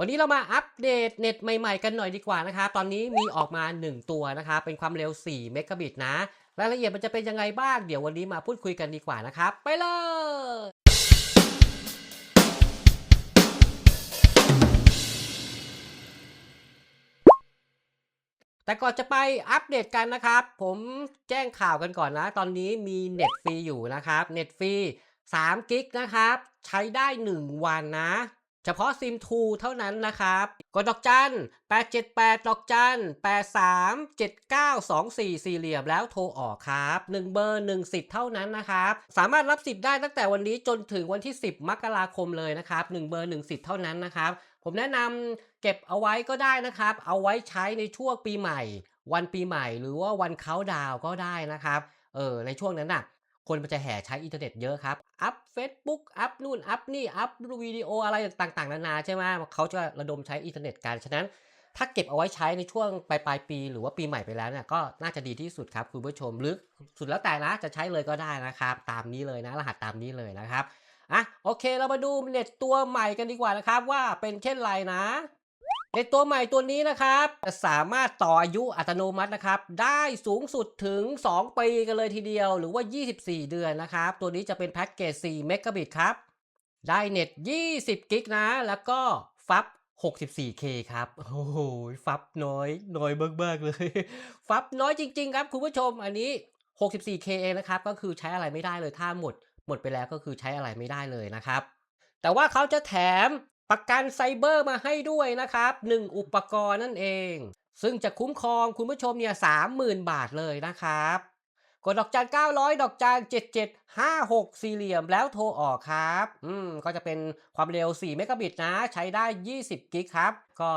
วันนี้เรามาอัปเดตเน็ตใหม่ๆกันหน่อยดีกว่านะครับตอนนี้มีออกมา 1 ตัวนะครับเป็นความเร็ว 4 เมกะบิตนะ รายละเอียดมันจะเป็นยังไงบ้าง เดี๋ยววันนี้มาพูดคุยกันดีกว่านะครับ ไปเลยแต่ก่อนจะไปอัปเดตกันนะครับ ผมแจ้งข่าวกันก่อนนะ ตอนนี้มีเน็ตฟรีอยู่นะครับ เน็ตฟรี3กิกนะครับ ใช้ได้ 1 วันนะ เฉพาะซิมทูเท่านั้นนะครับ กดดอกจัน 878 ดอกจัน 83 7924 สี่เหลี่ยมแล้วโทรออกครับ 1 เบอร์ 1 สิทธิ์เท่านั้นนะครับ สามารถรับสิทธิ์ได้ตั้งแต่วันนี้จนถึงวันที่ 10 มกราคมเลยนะครับ 1 เบอร์ 1 สิทธิ์เท่านั้นนะครับ ผมแนะนำเก็บเอาไว้ก็ได้นะครับ เอาไว้ใช้ในช่วงปีใหม่ วันปีใหม่ หรือว่าวันเขาดาวก็ได้นะครับ เออ ในช่วงนั้นน่ะ คนมันจะแห่ใช้อินเทอร์เน็ตเยอะครับ อัพ Facebook อัพนู่น อัพนี่ อัพวิดีโออะไรต่างๆ นานาใช่ไหมเขาจะระดมใช้อินเทอร์เน็ตกัน ฉะนั้น ถ้าเก็บเอาไว้ใช้ในช่วงปลายปลายปี หรือว่าปีใหม่ไปแล้วเนี่ยก็น่าจะดีที่สุดครับคุณผู้ชมหรือสุดแล้วแต่นะจะใช้เลยก็ได้นะครับ ตามนี้เลยนะ รหัสตามนี้เลยนะครับอะโอเคเรามาดูเน็ตตัวใหม่กันดีกว่านะครับว่าเป็นเช่นไรนะ ในตัวใหม่ตัวนี้นะครับ จะสามารถต่ออายุอัตโนมัตินะครับ ได้สูงสุดถึง 2 ปีกันเลยทีเดียว หรือว่า 24 เดือนนะครับ ตัวนี้จะเป็นแพ็กเกจ 4 เมกะบิตครับ ได้เน็ต 20 กิกนะ แล้วก็ฟับ 64K ครับ โอ้โห ฟับน้อย น้อยมากๆเลย ฟับน้อยจริง ๆ ครับ คุณผู้ชม อันนี้ 64K เองนะครับ ก็คือใช้อะไรไม่ได้เลย ถ้าหมด หมดไปแล้วก็คือใช้อะไรไม่ได้เลยนะครับ แต่ว่าเขาจะแถม ประกันไซเบอร์มาให้ด้วยนะครับ 1 อุปกรณ์นั่นเอง ซึ่งจะคุ้มครองคุณผู้ชมเนี่ย30,000บาทเลยนะครับ กดดอกจัน900 ดอกจัน7756 สี่เหลี่ยมแล้วโทรออกครับ อืม ก็จะเป็นความเร็ว 4 เมกะบิตนะ ใช้ได้ 20 กิกครับ ก็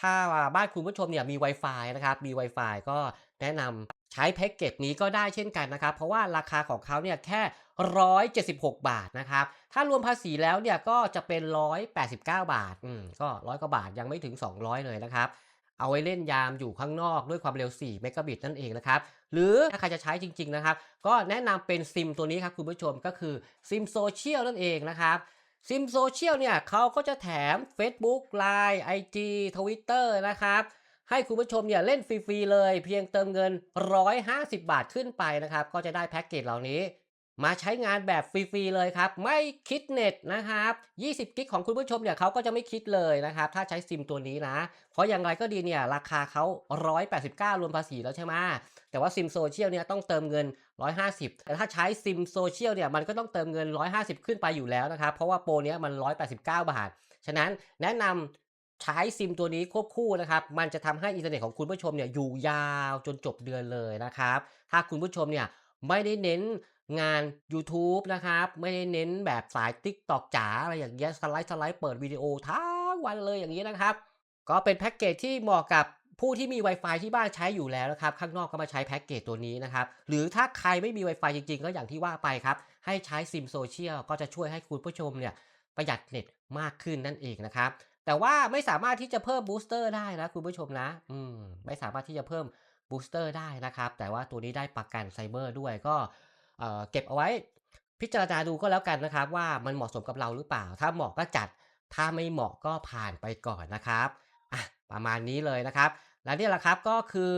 ถ้าบ้านคุณผู้ชมเนี่ยมี Wi-Fi นะครับ มี Wi-Fi ก็ แนะนำใช้แพ็กเกจนี้ก็ได้เช่นกันนะครับ เพราะว่าราคาของเขาเนี่ยแค่ 176 บาทนะครับ ถ้ารวมภาษีแล้วเนี่ยก็จะเป็น 189 บาท อืม ก็ร้อยกว่าบาทยังไม่ถึง 200 เลยนะครับเอาไว้เล่นยามอยู่ข้างนอกด้วยความเร็ว 4 เมกะบิตนั่นเองนะครับ หรือถ้าใครจะใช้จริง ๆ นะครับ ก็แนะนำเป็นซิมตัวนี้ครับคุณผู้ชมก็คือซิมโซเชียลนั่นเองนะครับซิมโซเชียลเนี่ยเขาก็จะแถม Facebook Line IG Twitter นะครับ ให้คุณผู้ชมเนี่ยเล่นฟรีๆเลย เพียงเติมเงิน 150 บาทขึ้นไปนะครับ ก็จะได้แพ็กเกจเหล่านี้ มาใช้งานแบบฟรีๆเลยครับ ไม่คิดเน็ตนะครับ 20 กิกของคุณผู้ชมเนี่ยเขาก็จะไม่คิดเลยนะครับ ถ้าใช้ซิมตัวนี้นะ เพราะอย่างไรก็ดีเนี่ยราคาเขา 189 รวมภาษีแล้วใช่ไหมแต่ว่าซิมโซเชียลเนี่ยต้องเติมเงิน 150 แต่ถ้าใช้ซิมโซเชียลเนี่ยมันก็ต้องเติมเงิน 150 ขึ้นไปอยู่แล้วนะครับ เพราะว่าโปรเนี้ยมัน 189 บาท ฉะนั้นแนะนำ ใช้ซิมตัวนี้ควบคู่นะครับ มันจะทำให้อินเทอร์เน็ตของคุณผู้ชมเนี่ยอยู่ยาวจนจบเดือนเลยนะครับ ถ้าคุณผู้ชมเนี่ยไม่ได้เน้นงาน YouTube นะครับ ไม่ได้เน้นแบบสาย TikTok จ๋าอะไรอย่างเงี้ยสไลด์สไลด์เปิดวิดีโอทั้งวันเลยอย่างนี้นะครับ ก็เป็นแพ็กเกจที่เหมาะกับผู้ที่มี Wi-Fi ที่บ้านใช้อยู่แล้วนะครับ ข้างนอกก็มาใช้แพ็กเกจตัวนี้นะครับ หรือถ้าใครไม่มี Wi-Fi จริง ๆ ก็อย่างที่ว่าไปครับ ให้ใช้ซิมโซเชียลก็จะช่วยให้คุณผู้ชมเนี่ยประหยัดเน็ตมากขึ้นนั่นเองนะครับ แต่ว่าไม่สามารถที่จะเพิ่มบูสเตอร์ได้นะคุณผู้ชมนะ อืม ไม่สามารถที่จะเพิ่มบูสเตอร์ได้นะครับ แต่ว่าตัวนี้ได้ประกันไซเบอร์ด้วยก็เอ่อเก็บเอาไว้พิจารณาดูก็แล้วกันนะครับ ว่ามันเหมาะสมกับเราหรือเปล่า ถ้าเหมาะก็จัด ถ้าไม่เหมาะก็ผ่านไปก่อนนะครับอะประมาณนี้เลยนะครับ และนี่แหละครับก็คือ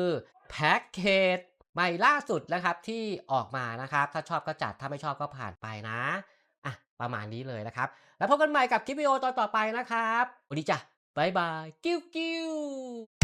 แพ็กเกจใหม่ล่าสุดนะครับที่ออกมานะครับ ถ้าชอบก็จัดถ้าไม่ชอบก็ผ่านไปนะ อะประมาณนี้เลยนะครับ แล้วพบกันใหม่กับคลิปวิดีโอตอนต่อไปนะครับวันนี้จ้ะบายบาย กิ้วกิ้ว